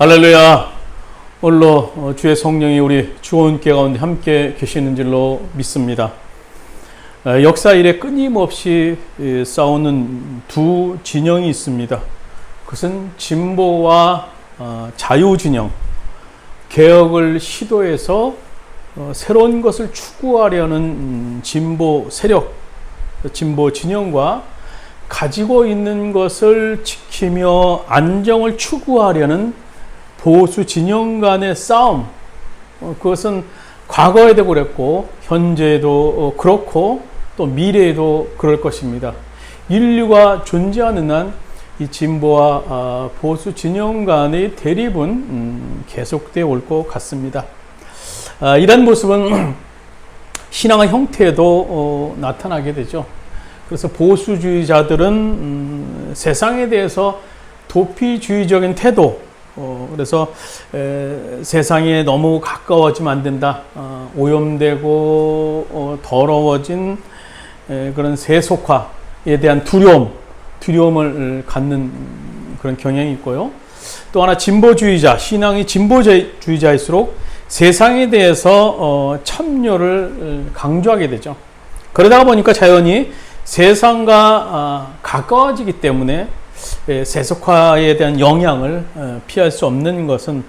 할렐루야. 오늘로 어, 주의 성령이 우리 주원께 가운데 함께 계시는 줄로 믿습니다. 어, 역사 일에 끊임없이 예, 싸우는 두 진영이 있습니다. 그것은 진보와 어, 자유 진영, 개혁을 시도해서 어, 새로운 것을 추구하려는 음, 진보 세력, 진보 진영과 가지고 있는 것을 지키며 안정을 추구하려는 보수 진영 간의 싸움, 어, 그것은 과거에도 그랬고, 현재에도 어, 그렇고, 또 미래에도 그럴 것입니다. 인류가 존재하는 한 이 진보와 아, 보수 진영 간의 대립은 음, 계속되어 올 것 같습니다. 아, 이런 모습은 신앙의 형태에도 어, 나타나게 되죠. 그래서 보수주의자들은 음, 세상에 대해서 도피주의적인 태도, 어, 그래서 에, 세상에 너무 가까워지면 안 된다. 어, 오염되고 어, 더러워진 에, 그런 세속화에 대한 두려움, 두려움을 갖는 그런 경향이 있고요. 또 하나 진보주의자, 신앙이 진보주의자일수록 세상에 대해서 어, 참여를 강조하게 되죠. 그러다 보니까 자연히 세상과 아, 가까워지기 때문에 예, 세속화에 대한 영향을 어, 피할 수 없는 것은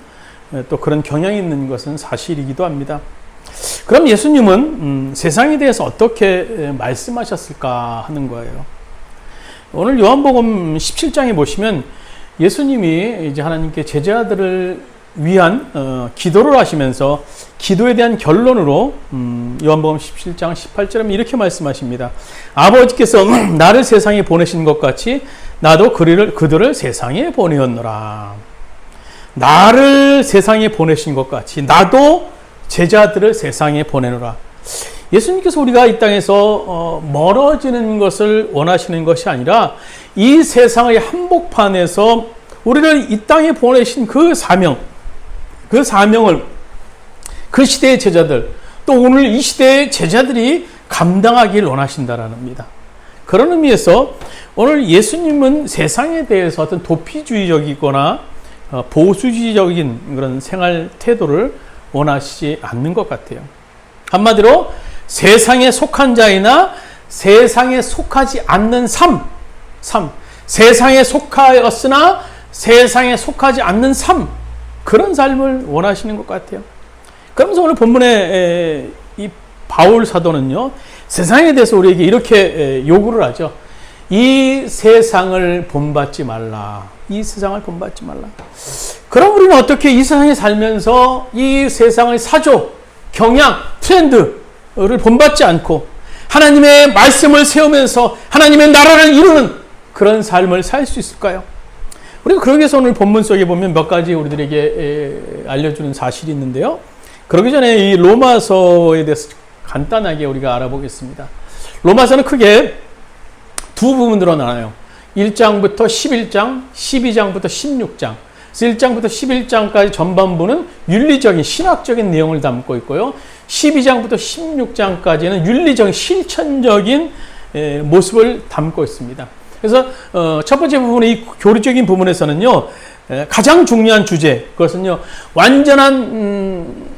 예, 또 그런 경향이 있는 것은 사실이기도 합니다. 그럼 예수님은 음, 세상에 대해서 어떻게 예, 말씀하셨을까 하는 거예요. 오늘 요한복음 17장에 보시면 예수님이 이제 하나님께 제자들을 위한 어, 기도를 하시면서 기도에 대한 결론으로 음, 요한복음 17장 18절에 이렇게 말씀하십니다. 아버지께서 나를 세상에 보내신 것 같이 나도 그들을, 그들을 세상에 보내었노라. 나를 세상에 보내신 것 같이 나도 제자들을 세상에 보내노라. 예수님께서 우리가 이 땅에서 어, 멀어지는 것을 원하시는 것이 아니라 이 세상의 한복판에서 우리를 이 땅에 보내신 그 사명, 그 사명을 그 시대의 제자들, 또 오늘 이 시대의 제자들이 감당하길 원하신다라는 겁니다. 그런 의미에서 오늘 예수님은 세상에 대해서 어떤 도피주의적이거나 어, 보수주의적인 그런 생활 태도를 원하시지 않는 것 같아요. 한마디로 세상에 속한 자이나 세상에 속하지 않는 삶, 삶. 세상에 속하였으나 세상에 속하지 않는 삶. 그런 삶을 원하시는 것 같아요. 그러면서 오늘 본문에 이 바울 사도는요, 세상에 대해서 우리에게 이렇게 요구를 하죠. 이 세상을 본받지 말라. 이 세상을 본받지 말라. 그럼 우리는 어떻게 이 세상에 살면서 이 세상의 사조, 경향, 트렌드를 본받지 않고 하나님의 말씀을 세우면서 하나님의 나라를 이루는 그런 삶을 살 수 있을까요? 우리가 그러기 위해서 오늘 본문 속에 보면 몇 가지 우리들에게 알려주는 사실이 있는데요. 그러기 전에 이 로마서에 대해서 간단하게 우리가 알아보겠습니다. 로마서는 크게 두 부분으로 나눠요. 1장부터 11장, 12장부터 16장. 1장부터 11장까지 전반부는 윤리적인 신학적인 내용을 담고 있고요. 12장부터 16장까지는 윤리적인 실천적인 모습을 담고 있습니다. 그래서 어, 첫 번째 부분의 이 교리적인 부분에서는요 가장 중요한 주제 그것은요 완전한 음,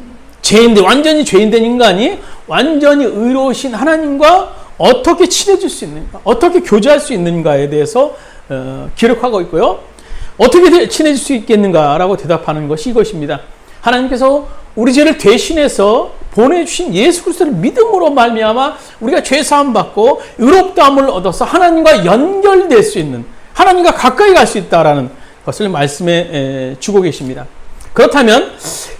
죄인된 완전히 죄인된 인간이 완전히 의로우신 하나님과 어떻게 친해질 수 있는가, 어떻게 교제할 수 있는가에 대해서 어, 기록하고 있고요. 어떻게 친해질 수 있겠는가라고 대답하는 것이 이것입니다. 하나님께서 우리 죄를 대신해서 보내주신 예수 그리스도를 믿음으로 말미암아 우리가 죄 사함 받고 의롭다함을 얻어서 하나님과 연결될 수 있는 하나님과 가까이 갈 수 있다라는 것을 말씀해 주고 계십니다. 그렇다면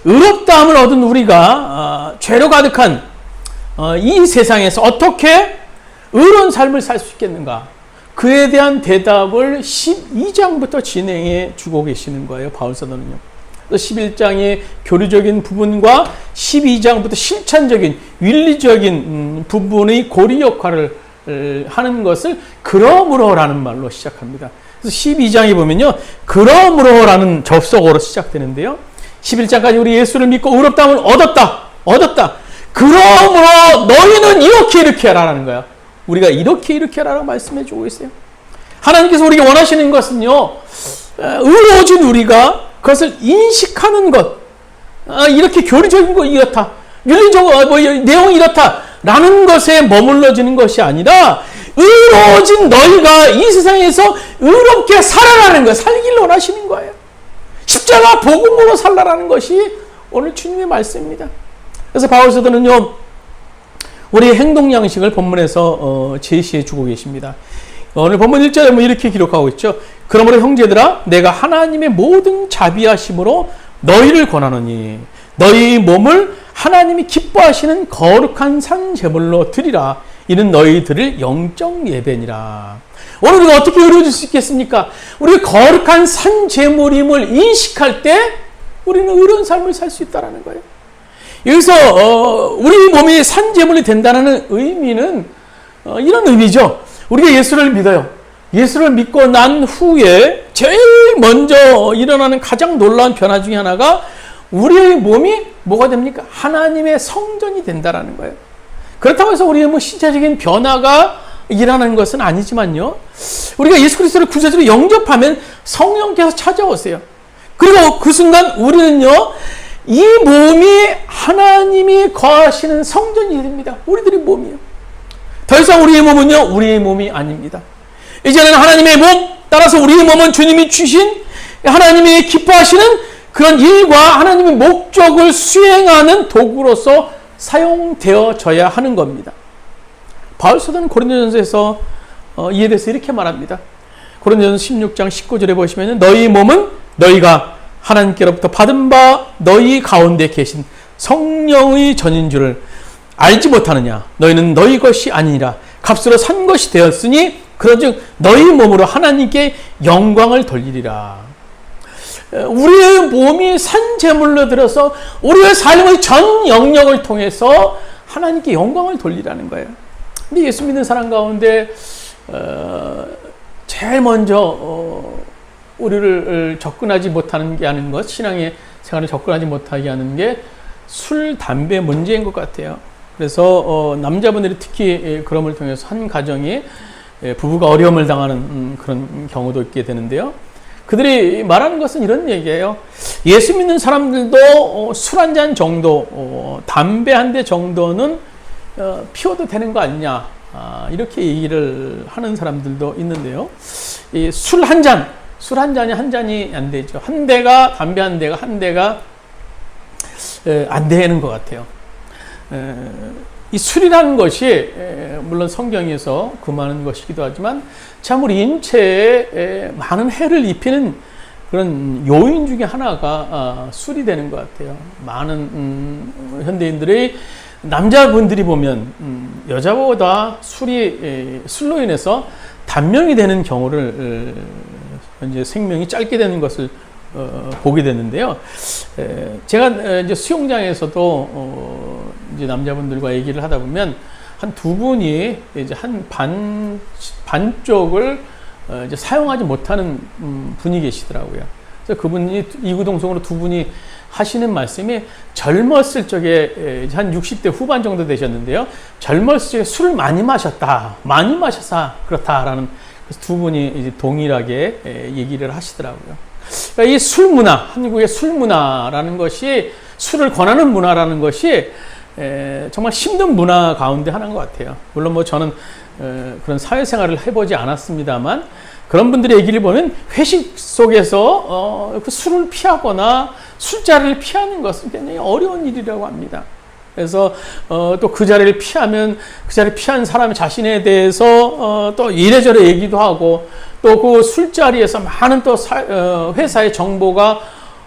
의롭다함을 얻은 우리가 어, 죄로 가득한 어, 이 세상에서 어떻게 의로운 삶을 살 수 있겠는가? 그에 대한 대답을 12장부터 진행해 주고 계시는 거예요. 바울 사도는요. 11장의 교리적인 부분과 12장부터 실천적인 윤리적인 음, 부분의 고리 역할을 하는 것을 그러므로라는 말로 시작합니다. 그래서 12장에 보면요. 그러므로라는 접속어로 시작되는데요. 11장까지 우리 예수를 믿고 의롭다함을 얻었다. 얻었다. 그러므로 너희는 이렇게 이렇게 하라는 거야. 우리가 이렇게 이렇게 하라고 말씀해 주고 있어요. 하나님께서 우리가 원하시는 것은요. 의로워진 우리가 그것을 인식하는 것, 아, 이렇게 교리적인 거 이렇다, 윤리적으로 어, 뭐 내용이 이렇다라는 것에 머물러지는 것이 아니라 의로워진 너희가 이 세상에서 의롭게 살아라는 거, 살기를 원하시는 거예요. 십자가 복음으로 살라라는 것이 오늘 주님의 말씀입니다. 그래서 바울 사도는요, 우리의 행동 양식을 본문에서 어, 제시해 주고 계십니다. 오늘 본문 1절에 뭐 이렇게 기록하고 있죠. 그러므로 형제들아 내가 하나님의 모든 자비하심으로 너희를 권하노니 너희 몸을 하나님이 기뻐하시는 거룩한 산 제물로 드리라. 이는 너희들을 영적 예배니라. 오늘 우리가 어떻게 의로워질 수 있겠습니까? 우리 거룩한 산 제물임을 인식할 때 우리는 의로운 삶을 살 수 있다라는 거예요. 여기서 어, 우리 몸이 산 제물이 된다는 의미는 어, 이런 의미죠. 우리가 예수를 믿어요. 예수를 믿고 난 후에 제일 먼저 일어나는 가장 놀라운 변화 중에 하나가 우리의 몸이 뭐가 됩니까? 하나님의 성전이 된다라는 거예요. 그렇다고 해서 우리의 뭐 신체적인 변화가 일어나는 것은 아니지만요. 우리가 예수 그리스도를 구세주로 영접하면 성령께서 찾아오세요. 그리고 그 순간 우리는요, 이 몸이 하나님이 거하시는 성전이 됩니다. 우리들의 몸이요. 더 이상 우리의 몸은요, 우리의 몸이 아닙니다. 이제는 하나님의 몸, 따라서 우리의 몸은 주님이 주신 하나님이 기뻐하시는 그런 일과 하나님의 목적을 수행하는 도구로서 사용되어져야 하는 겁니다. 바울 사도는 고린도전서에서 어, 이에 대해서 이렇게 말합니다. 고린도전서 16장 19절에 보시면 너희 몸은 너희가 하나님께로부터 받은 바 너희 가운데 계신 성령의 전인 줄을 알지 못하느냐 너희는 너희 것이 아니라 값으로 산 것이 되었으니 그러즉 너희 몸으로 하나님께 영광을 돌리리라. 우리의 몸이 산 제물로 들어서 우리의 삶의 전 영역을 통해서 하나님께 영광을 돌리라는 거예요. 근데 예수 믿는 사람 가운데 어, 제일 먼저 어, 우리를 접근하지 못하는 게 하는 것, 신앙의 생활을 접근하지 못하게 하는 게 술, 담배 문제인 것 같아요. 그래서 어, 남자분들이 특히 그럼을 통해서 한 가정이 부부가 어려움을 당하는 음, 그런 경우도 있게 되는데요. 그들이 말하는 것은 이런 얘기예요. 예수 믿는 사람들도 어, 술한 잔 정도, 어, 담배 한 대 정도는 어, 피워도 되는 거 아니냐. 아, 이렇게 얘기를 하는 사람들도 있는데요. 술 한 잔, 술 한 잔이 한 잔이 안 되죠. 한 대가, 담배 한 대가 한 대가 안 되는 것 같아요. 이 술이라는 것이 물론 성경에서 금하는 것이기도 하지만 참 우리 인체에 많은 해를 입히는 그런 요인 중에 하나가 아, 술이 되는 것 같아요. 많은 음, 현대인들의 남자분들이 보면 음, 여자보다 술이 술로 인해서 단명이 되는 경우를 이제 생명이 짧게 되는 것을 어, 보게 됐는데요. 제가 이제 수영장에서도 어, 이제 남자분들과 얘기를 하다 보면 한 두 분이 이제 한 반 반쪽을 어, 이제 사용하지 못하는 음, 분이 계시더라고요. 그래서 그분이 이구동성으로 두 분이 하시는 말씀이 젊었을 적에 한 60대 후반 정도 되셨는데요. 젊었을 적에 술을 많이 마셨다. 많이 마셔서 그렇다라는 두 분이 이제 동일하게 얘기를 하시더라고요. 그러니까 이술 문화, 한국의 술 문화라는 것이 술을 권하는 문화라는 것이 정말 힘든 문화 가운데 하나인 것 같아요. 물론 뭐 저는 그런 사회생활을 해보지 않았습니다만 그런 분들의 얘기를 보면 회식 속에서 어, 그 술을 피하거나 술자리를 피하는 것은 굉장히 어려운 일이라고 합니다. 그래서 어, 또 그 자리를 피하면 그 자리를 피한 사람 자신에 대해서 어, 또 이래저래 얘기도 하고 또 그 술자리에서 많은 또 사, 어, 회사의 정보가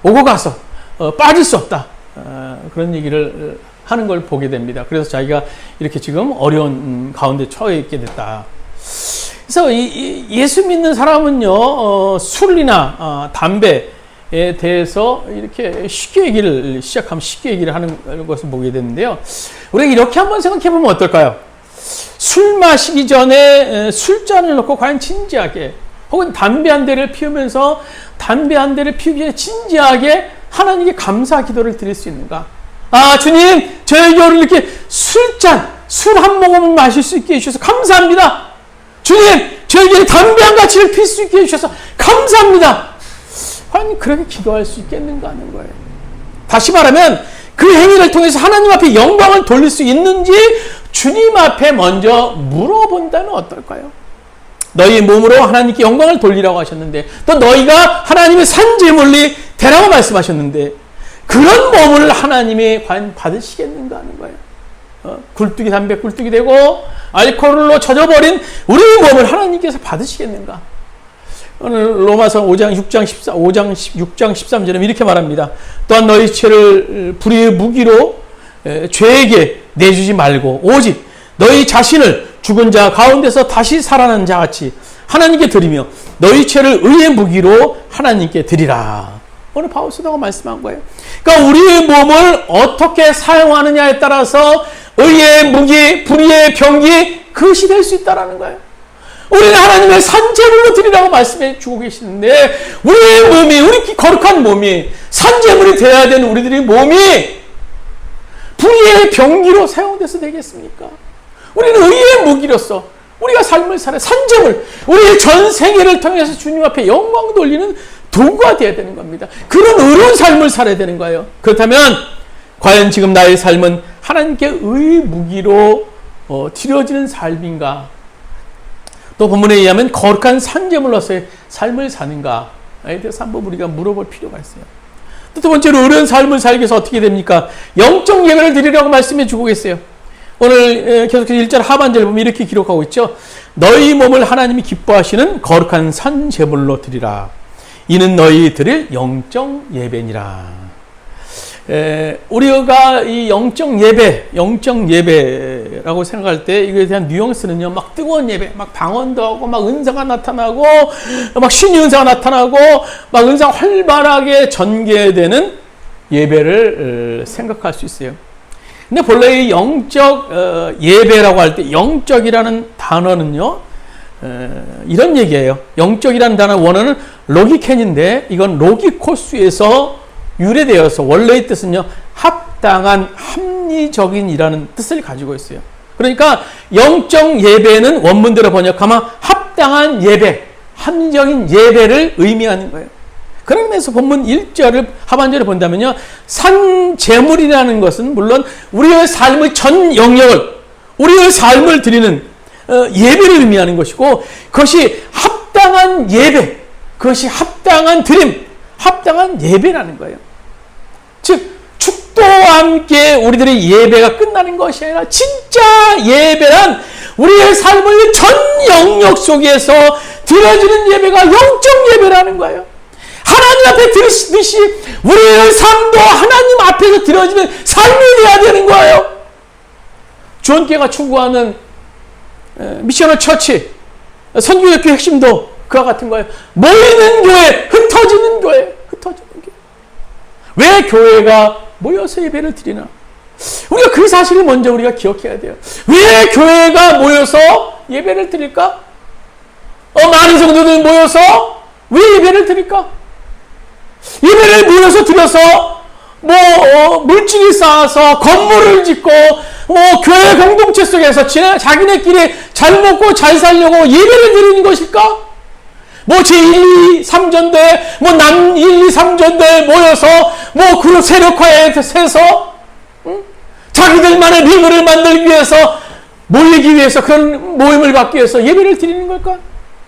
오고 가서 어, 빠질 수 없다 어, 그런 얘기를 하는 걸 보게 됩니다. 그래서 자기가 이렇게 지금 어려운 음, 가운데 처해 있게 됐다. 그래서 이, 이 예수 믿는 사람은요 어, 술이나 어, 담배 에 대해서 이렇게 쉽게 얘기를 시작하면 쉽게 얘기를 하는 것을 보게 되는데요. 우리가 이렇게 한번 생각해 보면 어떨까요? 술 마시기 전에 술잔을 놓고 과연 진지하게 혹은 담배 한 대를 피우면서 담배 한 대를 피우기 전에 진지하게 하나님께 감사 기도를 드릴 수 있는가? 아, 주님, 저에게 오늘 이렇게 술잔, 술 한 모금을 마실 수 있게 해주셔서 감사합니다. 주님, 저에게 담배 한 가지를 필 수 있게 해주셔서 감사합니다. 과연 그렇게 기도할 수 있겠는가 하는 거예요. 다시 말하면 그 행위를 통해서 하나님 앞에 영광을 돌릴 수 있는지 주님 앞에 먼저 물어본다면 어떨까요? 너희 몸으로 하나님께 영광을 돌리라고 하셨는데 또 너희가 하나님의 산재 물리 되라고 말씀하셨는데 그런 몸을 하나님이 과연 받으시겠는가 하는 거예요. 어, 굴뚝이 담배 굴뚝이 되고 알코올로 젖어버린 우리 몸을 하나님께서 받으시겠는가? 오늘 로마서 5장 6장 14 5장 6장 13절에 이렇게 말합니다. 또한 너희 죄를 불의의 무기로 에, 죄에게 내주지 말고 오직 너희 자신을 죽은 자 가운데서 다시 살아난 자 같이 하나님께 드리며 너희 죄를 의의 무기로 하나님께 드리라. 오늘 바울스도가 말씀한 거예요. 그러니까 우리의 몸을 어떻게 사용하느냐에 따라서 의의 무기, 불의의 병기 그것이 될 수 있다라는 거예요. 우리는 하나님의 산재물로 드리라고 말씀해 주고 계시는데 우리의 몸이 우리 거룩한 몸이 산재물이 되어야 되는 우리들의 몸이 불의의 병기로 사용돼서 되겠습니까? 우리는 의의 무기로서 우리가 삶을 살아 산재물 우리의 전 생애를 통해서 주님 앞에 영광 돌리는 도구가 되어야 되는 겁니다. 그런 의로운 삶을 살아야 되는 거예요. 그렇다면 과연 지금 나의 삶은 하나님께 의 무기로 어, 드려지는 삶인가? 또 본문에 의하면 거룩한 산재물로서의 삶을 사는가에 대해서 한번 우리가 물어볼 필요가 있어요. 또 두 번째로 어려운 삶을 살기 위해서 어떻게 됩니까? 영적 예배를 드리라고 말씀해 주고 계세요. 오늘 계속해서 1절 하반절 보면 이렇게 기록하고 있죠. 너희 몸을 하나님이 기뻐하시는 거룩한 산 제물로 드리라. 이는 너희 드릴 영적 예배니라. 에, 우리가 이 영적 예배, 영적 예배라고 생각할 때 이거에 대한 뉘앙스는요, 막 뜨거운 예배, 막 방언도 하고, 막 은사가 나타나고, 막 신의 은사가 나타나고, 막 은사가 활발하게 전개되는 예배를 생각할 수 있어요. 근데 본래 이 영적 어, 예배라고 할 때 영적이라는 단어는요, 이런 얘기예요. 영적이라는 단어 원어는 로기켄인데 이건 로기코스에서 유래되어서 원래의 뜻은요 합당한 합리적인이라는 뜻을 가지고 있어요. 그러니까 영적 예배는 원문대로 번역하면 합당한 예배, 합리적인 예배를 의미하는 거예요. 그런 면에서 본문 1절을 하반절을 본다면요. 산 제물이라는 것은 물론 우리의 삶의 전 영역을 우리의 삶을 드리는 어, 예배를 의미하는 것이고 그것이 합당한 예배, 그것이 합당한 드림, 합당한 예배라는 거예요. 즉 축도와 함께 우리들의 예배가 끝나는 것이 아니라 진짜 예배란 우리의 삶의 전 영역 속에서 드려지는 예배가 영적 예배라는 거예요. 하나님 앞에 드리듯이 우리의 삶도 하나님 앞에서 드려지는 삶이 되어야 되는 거예요. 주원계가 추구하는 미셔널 처치, 선교역교 핵심도 그와 같은 거예요. 모이는 교회, 흩어지는 교회, 흩어지는 교회. 왜 교회가 모여서 예배를 드리나? 우리가 그 사실을 먼저 우리가 기억해야 돼요. 왜 교회가 모여서 예배를 드릴까? 어, 많은 성도들 모여서 왜 예배를 드릴까? 예배를 모여서 드려서 뭐 어, 물질이 쌓아서 건물을 짓고 뭐 교회 공동체 속에서 자기네끼리 잘 먹고 잘 살려고 예배를 드리는 것일까? 뭐 제1, 2, 3전대, 뭐 남 1, 2, 3전대 모여서 뭐 그룹 세력화에 세서 응? 자기들만의 리그를 만들기 위해서 모이기 위해서 그런 모임을 갖기 위해서 예배를 드리는 걸까?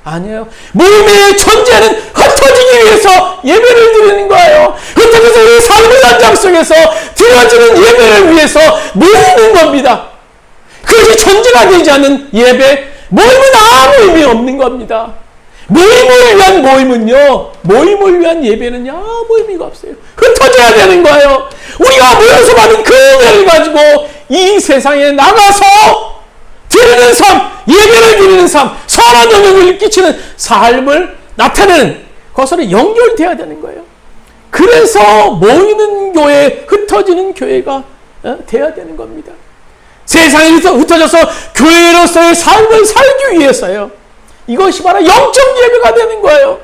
아니에요. 모임의 존재는 흩어지기 위해서 예배를 드리는 거예요. 흩어져서 우리 삶의 현장 속에서 드려지는 예배를 위해서 모이는 겁니다. 그것이 존재가 되지 않는 예배, 모임은 아무 의미 없는 겁니다. 모임을 위한 모임은요, 모임을 위한 예배는 아무 의미가 없어요. 흩어져야 되는 거예요. 우리가 모여서 받은 그 은혜를 가지고 이 세상에 나가서 드리는 삶, 예배를 드리는 삶, 선한 영향을 끼치는 삶을 나타내는 것으로 연결돼야 되는 거예요. 그래서 모이는 교회, 흩어지는 교회가 어, 돼야 되는 겁니다. 세상에 흩어져서 교회로서의 삶을 살기 위해서요. 이것이 바로 영적 예배가 되는 거예요.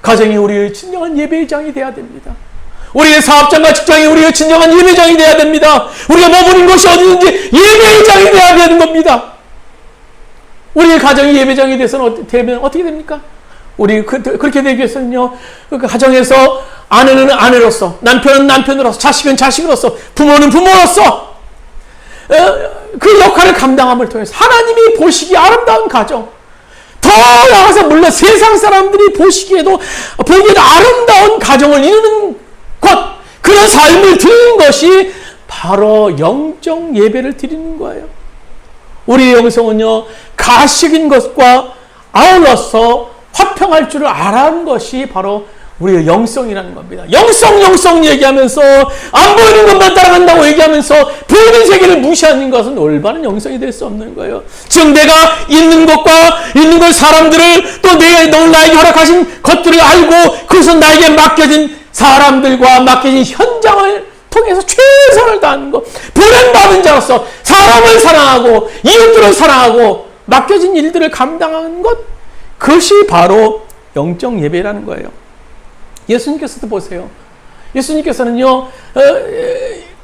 가정이 우리의 진정한 예배장이 돼야 됩니다. 우리의 사업장과 직장이 우리의 진정한 예배장이 되어야 됩니다. 우리가 머무는 곳이 어디든지 예배장이 되어야 되는 겁니다. 우리의 가정이 예배장이 돼서는 되면 어떻게 됩니까? 우리 그, 그렇게 되기 위해서는요, 그 가정에서 아내는 아내로서, 남편은 남편으로서, 자식은 자식으로서, 부모는 부모로서, 어, 그 역할을 감당함을 통해서 하나님이 보시기 아름다운 가정, 더 나아가서 물론 세상 사람들이 보시기에도 보기에도 아름다운 가정을 이루는 것, 그런 삶을 드리는 것이 바로 영적 예배를 드리는 거예요. 우리의 영성은요, 가식인 것과 아울러서 화평할 줄을 알아는 것이 바로 우리의 영성이라는 겁니다. 영성, 영성 얘기하면서 안 보이는 것만 따라간다고 얘기하면서 보이는 세계를 무시하는 것은 올바른 영성이 될 수 없는 거예요. 즉, 내가 있는 것과 있는 것 사람들을 또 내가 너 나에게 허락하신 것들을 알고 그것은 나에게 맡겨진 사람들과 맡겨진 현장을 통해서 최선을 다하는 것. 보낸받은 자로서 사람을 사랑하고 이웃들을 사랑하고 맡겨진 일들을 감당하는 것. 그것이 바로 영적 예배라는 거예요. 예수님께서도 보세요. 예수님께서는요, 어,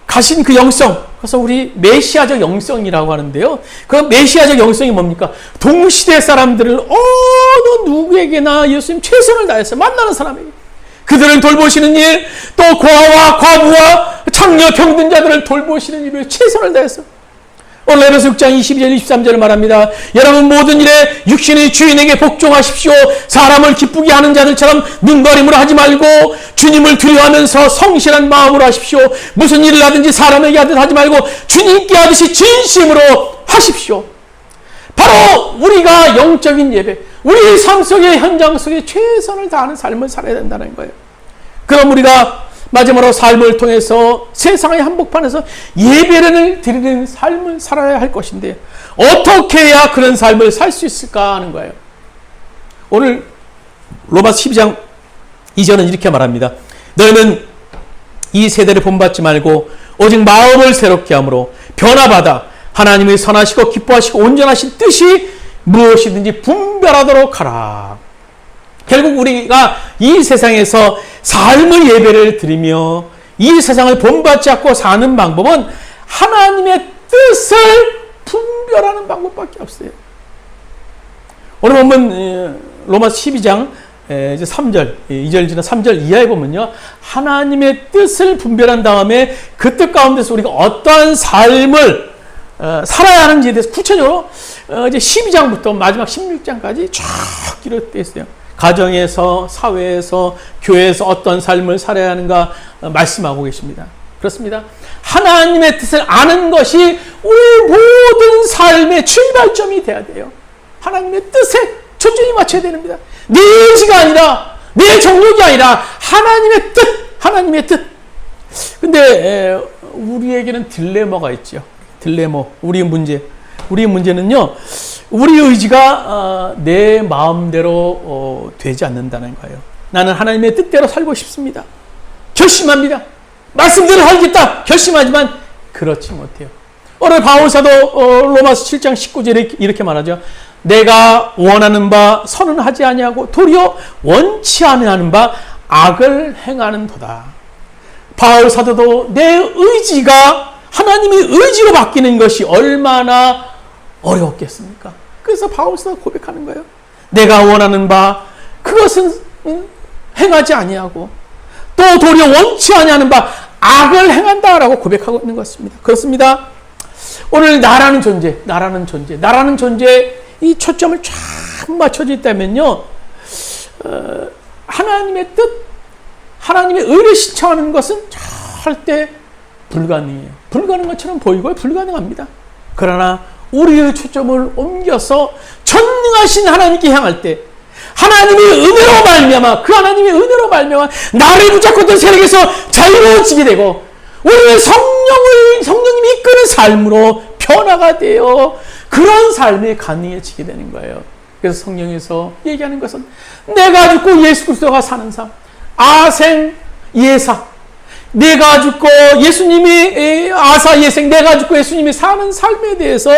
가신 그 영성, 그래서 우리 메시아적 영성이라고 하는데요. 그 메시아적 영성이 뭡니까? 동시대 사람들을 어느 누구에게나 예수님 최선을 다해서 만나는 사람에게 그들을 돌보시는 일, 또 고아와 과부와 창녀 병든 자들을 돌보시는 일을 최선을 다해서 오늘 에베소 6장 22절 23절을 말합니다. 여러분 모든 일에 육신의 주인에게 복종하십시오. 사람을 기쁘게 하는 자들처럼 눈가림으로 하지 말고 주님을 두려워하면서 성실한 마음으로 하십시오. 무슨 일을 하든지 사람에게 하듯 하지 말고 주님께 하듯이 진심으로 하십시오. 바로 우리가 영적인 예배, 우리 삶 속의 현장 속에 최선을 다하는 삶을 살아야 된다는 거예요. 그럼 우리가 마지막으로 삶을 통해서 세상의 한복판에서 예배를 드리는 삶을 살아야 할 것인데 어떻게 해야 그런 삶을 살 수 있을까 하는 거예요. 오늘 로마서 12장 2절은 이렇게 말합니다. 너희는 이 세대를 본받지 말고 오직 마음을 새롭게 함으로 변화받아 하나님의 선하시고 기뻐하시고 온전하신 뜻이 무엇이든지 분별하도록 하라. 결국 우리가 이 세상에서 삶의 예배를 드리며 이 세상을 본받지 않고 사는 방법은 하나님의 뜻을 분별하는 방법밖에 없어요. 오늘 보면 로마 12장 이제 3절, 2절 지나 3절 이하에 보면요. 하나님의 뜻을 분별한 다음에 그 뜻 가운데서 우리가 어떠한 삶을 어, 살아야 하는지에 대해서 구체적으로 어, 이제 12장부터 마지막 16장까지 쫙 기록되어 있어요. 가정에서, 사회에서, 교회에서 어떤 삶을 살아야 하는가 말씀하고 계십니다. 그렇습니다. 하나님의 뜻을 아는 것이 우리 모든 삶의 출발점이 돼야 돼요. 하나님의 뜻에 초점이 맞춰야 됩니다. 내 의지가 아니라, 내 정욕이 아니라, 하나님의 뜻, 하나님의 뜻. 근데, 우리에게는 딜레마가 있죠. 딜레마, 우리의 문제. 우리의 문제는요, 우리 의지가 어, 내 마음대로 어, 되지 않는다는 거예요. 나는 하나님의 뜻대로 살고 싶습니다. 결심합니다. 말씀대로 살겠다. 결심하지만 그렇지 못해요. 오늘 바울사도 어, 로마서 7장 19절에 이렇게 말하죠. 내가 원하는 바 선은 하지 아니하고 도리어 원치 아니하는 바 악을 행하는 도다. 바울 사도도 내 의지가 하나님의 의지로 바뀌는 것이 얼마나 어려웠겠습니까? 그래서 바울사가 고백하는 거예요. 내가 원하는 바 그것은 행하지 아니하고 또 도리어 원치 아니하는 바 악을 행한다라고 고백하고 있는 것입니다. 그렇습니다. 오늘 나라는 존재, 나라는 존재, 나라는 존재 이 초점을 쫙 맞춰져 있다면요. 어, 하나님의 뜻, 하나님의 의를 신청하는 것은 절대 불가능해요. 불가능한 것처럼 보이고 불가능합니다. 그러나 우리의 초점을 옮겨서 전능하신 하나님께 향할 때 하나님의 은혜로 말미암아 그 하나님의 은혜로 말미암아 나를 붙잡고던 세력에서 자유로워지게 되고 우리의 성령을 성령님이 이끄는 삶으로 변화가 되어 그런 삶이 가능해지게 되는 거예요. 그래서 성령에서 얘기하는 것은 내가 죽고 예수 그리스도가 사는 삶 아생 예사 내가 죽고 예수님이 아사 예생 내가 죽고 예수님이 사는 삶에 대해서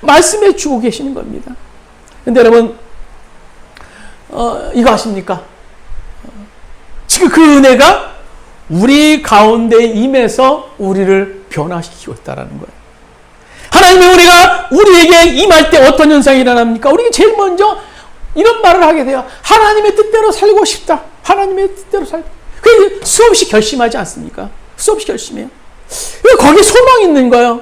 말씀해 주고 계시는 겁니다. 근데 여러분 어, 이거 아십니까? 지금 그 은혜가 우리 가운데 임해서 우리를 변화시키고 있다는 거예요. 하나님의 우리가 우리에게 임할 때 어떤 현상이 일어납니까? 우리가 제일 먼저 이런 말을 하게 돼요. 하나님의 뜻대로 살고 싶다. 하나님의 뜻대로 살고. 그 수없이 결심하지 않습니까? 수없이 결심해요. 거기에 소망이 있는 거예요.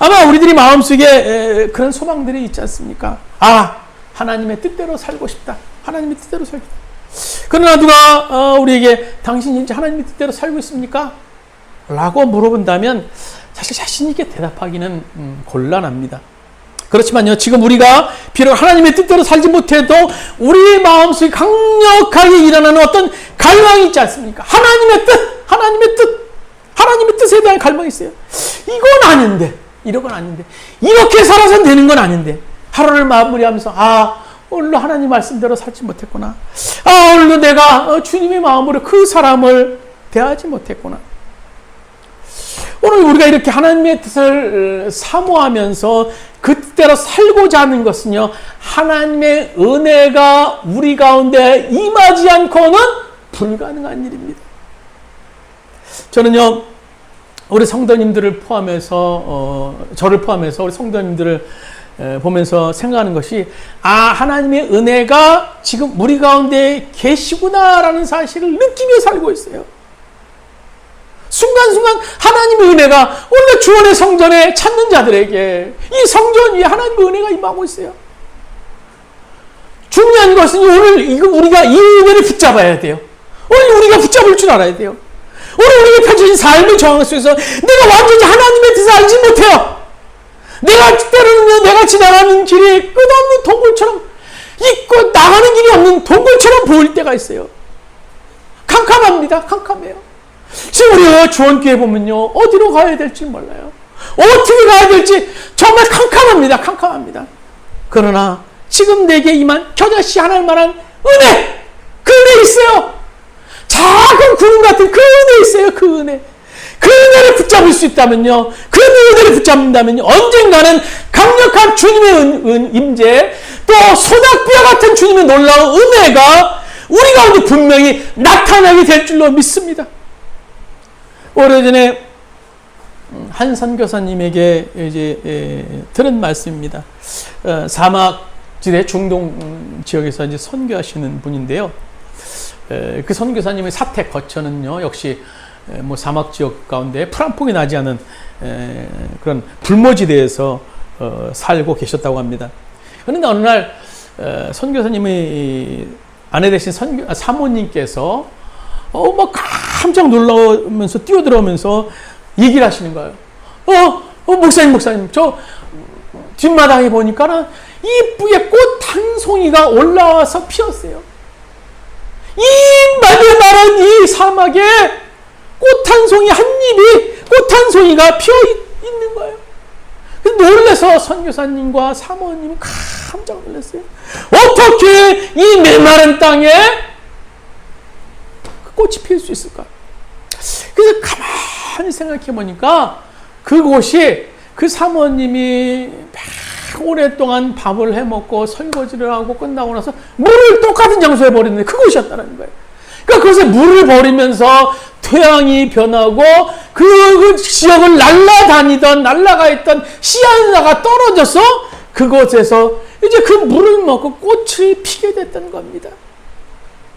아마 우리들이 마음속에 그런 소망들이 있지 않습니까? 아, 하나님의 뜻대로 살고 싶다. 하나님의 뜻대로 살고 싶다. 그러나 누가 어, 우리에게 당신이 이제 하나님의 뜻대로 살고 있습니까? 라고 물어본다면 사실 자신 있게 대답하기는 음, 곤란합니다. 그렇지만요, 지금 우리가 비록 하나님의 뜻대로 살지 못해도 우리의 마음속에 강력하게 일어나는 어떤 갈망이 있지 않습니까? 하나님의 뜻, 하나님의 뜻, 하나님의 뜻에 대한 갈망이 있어요. 이건 아닌데, 이건 아닌데, 이렇게 살아선 되는 건 아닌데, 하루를 마무리하면서, 아, 오늘도 하나님 말씀대로 살지 못했구나. 아, 오늘도 내가 어, 주님의 마음으로 그 사람을 대하지 못했구나. 오늘 우리가 이렇게 하나님의 뜻을 어, 사모하면서 그 뜻대로 살고자 하는 것은요, 하나님의 은혜가 우리 가운데 임하지 않고는 불가능한 일입니다. 저는요, 우리 성도님들을 포함해서, 어, 저를 포함해서 우리 성도님들을 에, 보면서 생각하는 것이, 아, 하나님의 은혜가 지금 우리 가운데 계시구나라는 사실을 느끼며 살고 있어요. 순간순간 하나님의 은혜가 오늘 주원의 성전에 찾는 자들에게 이 성전 위에 하나님의 은혜가 임하고 있어요. 중요한 것은 오늘 이거 우리가 이 은혜를 붙잡아야 돼요. 오늘 우리가 붙잡을 줄 알아야 돼요. 오늘 우리가 펼쳐진 삶의 정황 속에서 내가 완전히 하나님의 뜻을 알지 못해요. 내가 때로는 내가 지나가는 길이 끝없는 동굴처럼 있고 나가는 길이 없는 동굴처럼 보일 때가 있어요. 캄캄합니다. 캄캄해요. 지금 우리 주원교회 보면요. 어디로 가야 될지 몰라요. 어떻게 가야 될지 정말 캄캄합니다. 캄캄합니다. 그러나 지금 내게 임한 겨자씨 하나님 만한 은혜! 그 은혜 있어요. 작은 구름 같은 그 은혜 있어요. 그 은혜. 그 은혜를 붙잡을 수 있다면요. 그 은혜를 붙잡는다면요. 언젠가는 강력한 주님의 은, 은, 임재, 또 소낙비와 같은 주님의 놀라운 은혜가 우리 가운데 분명히 나타나게 될 줄로 믿습니다. 오래전에 한 선교사님에게 이제 에, 들은 말씀입니다. 어, 사막지대 중동 지역에서 이제 선교하시는 분인데요. 에, 그 선교사님의 사택 거처는요, 역시 에, 뭐 사막 지역 가운데 풀한 폭이 나지 않은 에, 그런 불모지대에서 어, 살고 계셨다고 합니다. 그런데 어느 날 어, 선교사님의 아내 되신 선교, 아, 사모님께서 어, 막 깜짝 놀라면서 뛰어들어오면서 얘기를 하시는 거예요. 어, 어, 목사님, 목사님, 저 뒷마당에 보니까는 이쁘게 꽃 한 송이가 올라와서 피었어요. 이 마늘마른 이 사막에 꽃 한 송이 한 잎이 꽃 한 송이가 피어 있는 거예요. 놀래서 선교사님과 사모님 깜짝 놀랐어요. 어떻게 이 메마른 땅에 꽃이 필수 있을까? 그래서 가만히 생각해 보니까 그곳이 그 사모님이 오랫동안 밥을 해 먹고 설거지를 하고 끝나고 나서 물을 똑같은 장소에 버리는데 그곳이었다는 거예요. 그러니까 그것에 물을 버리면서 태양이 변하고 그, 그 지역을 날아다니던 날아가 있던 씨앗나가 떨어져서 그곳에서 이제 그 물을 먹고 꽃이 피게 됐던 겁니다.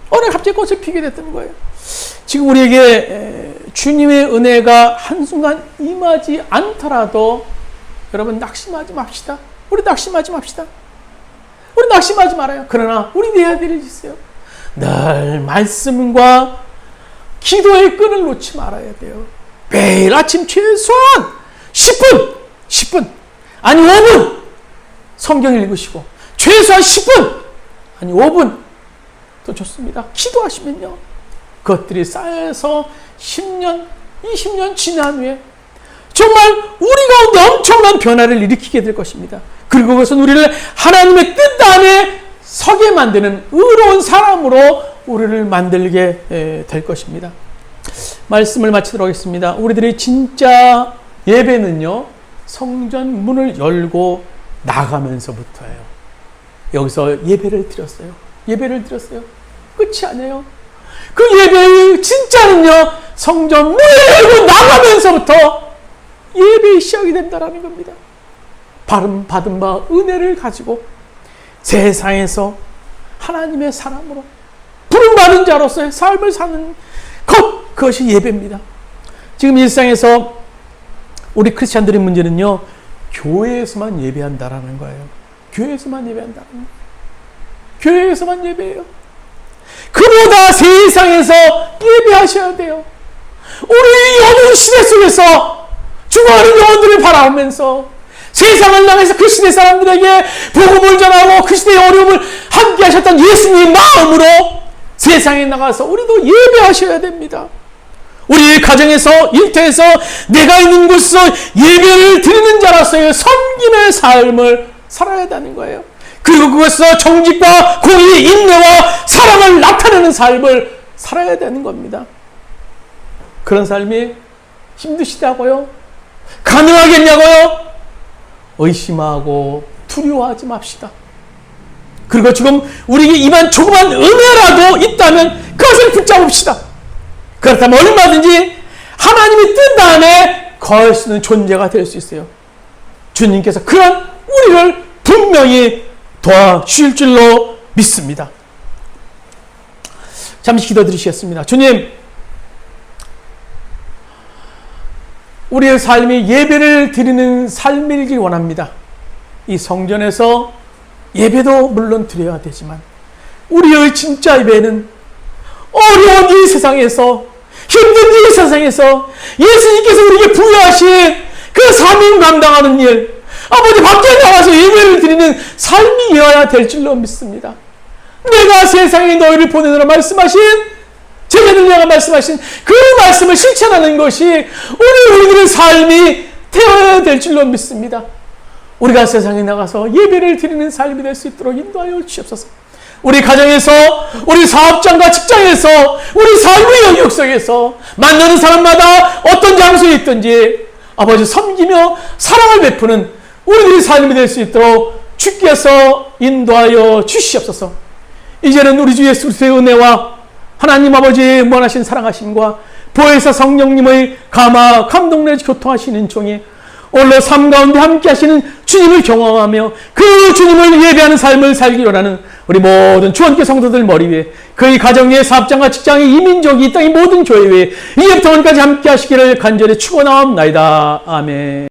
어느 갑자기 꽃이 피게 됐던 거예요. 지금 우리에게 주님의 은혜가 한순간 임하지 않더라도 여러분 낙심하지 맙시다. 우리 낙심하지 맙시다. 우리 낙심하지 말아요. 그러나 우리 내야 될 있어요. 늘 말씀과 기도의 끈을 놓지 말아야 돼요. 매일 아침 최소한 10분, 10분, 아니 5분 성경 읽으시고 최소한 10분, 아니 5분 더 좋습니다. 기도하시면요. 그것들이 쌓여서 10년, 20년 지난 후에 정말 우리 가운데 엄청난 변화를 일으키게 될 것입니다. 그리고 그것은 우리를 하나님의 뜻 안에 서게 만드는 의로운 사람으로 우리를 만들게 될 것입니다. 말씀을 마치도록 하겠습니다. 우리들의 진짜 예배는요, 성전 문을 열고 나가면서부터예요. 여기서 예배를 드렸어요. 예배를 드렸어요. 끝이 아니에요. 그 예배의 진짜는요, 성전 문을 열고 나가면서부터 예배의 시작이 된다라는 겁니다. 받은, 받은 바 은혜를 가지고 세상에서 하나님의 사람으로 부름받은 자로서의 삶을 사는 것 그것이 예배입니다. 지금 일상에서 우리 크리스천들의 문제는요 교회에서만 예배한다라는 거예요. 교회에서만 예배한다는 거예요. 교회에서만 예배해요. 그보다 세상에서 예배하셔야 돼요. 우리 어두운 시대 속에서 죽어가는 영혼들을 바라보면서 세상을 향해서 그 시대 사람들에게 복음을 전하고 그 시대의 어려움을 함께 하셨던 예수님의 마음으로 세상에 나가서 우리도 예배하셔야 됩니다. 우리 가정에서 일터에서 내가 있는 곳에서 예배를 드리는 자로서의 섬김의 삶을 살아야 되는 거예요. 그리고 그것에서 정직과 공의, 인내와 사랑을 나타내는 삶을 살아야 되는 겁니다. 그런 삶이 힘드시다고요? 가능하겠냐고요? 의심하고 두려워하지 맙시다. 그리고 지금 우리에게 이만 조그만 은혜라도 있다면 그것을 붙잡읍시다. 그렇다면 얼마든지 하나님이 뜬 다음에 거할 수 있는 존재가 될 수 있어요. 주님께서 그런 우리를 분명히 도와주실 줄로 믿습니다. 잠시 기도 드리시겠습니다. 주님, 우리의 삶이 예배를 드리는 삶이길 원합니다. 이 성전에서 예배도 물론 드려야 되지만 우리의 진짜 예배는 어려운 이 세상에서 힘든 이 세상에서 예수님께서 우리에게 부여하신 그 사명 감당하는 일 아버지 밖에 나와서 예배를 드리는 삶이어야 될 줄로 믿습니다. 내가 세상에 너희를 보내느라 말씀하신 제자들 향해 말씀하신 그 말씀을 실천하는 것이 우리 우리들의 삶이 되어야 될 줄로 믿습니다. 우리가 세상에 나가서 예배를 드리는 삶이 될 수 있도록 인도하여 주시옵소서. 우리 가정에서, 우리 사업장과 직장에서, 우리 삶의 영역 속에서 만나는 사람마다 어떤 장소에 있든지 아버지 섬기며 사랑을 베푸는 우리들의 삶이 될 수 있도록 주께서 인도하여 주시옵소서. 이제는 우리 주 예수 그리스도의 은혜와 하나님 아버지의 무한하신 사랑하심과 보혜사 성령님의 감화 감동내 교통하시는 종이 올로 삶 가운데 함께 하시는 주님을 경험하며 그 주님을 예배하는 삶을 살기 원하는 우리 모든 주원교 성도들 머리 위에 그의 가정의 사업장과 직장의 이민족이 이 땅의 모든 교회 위에 이제부터 원까지 함께 하시기를 간절히 축원하옵나이다. 아멘.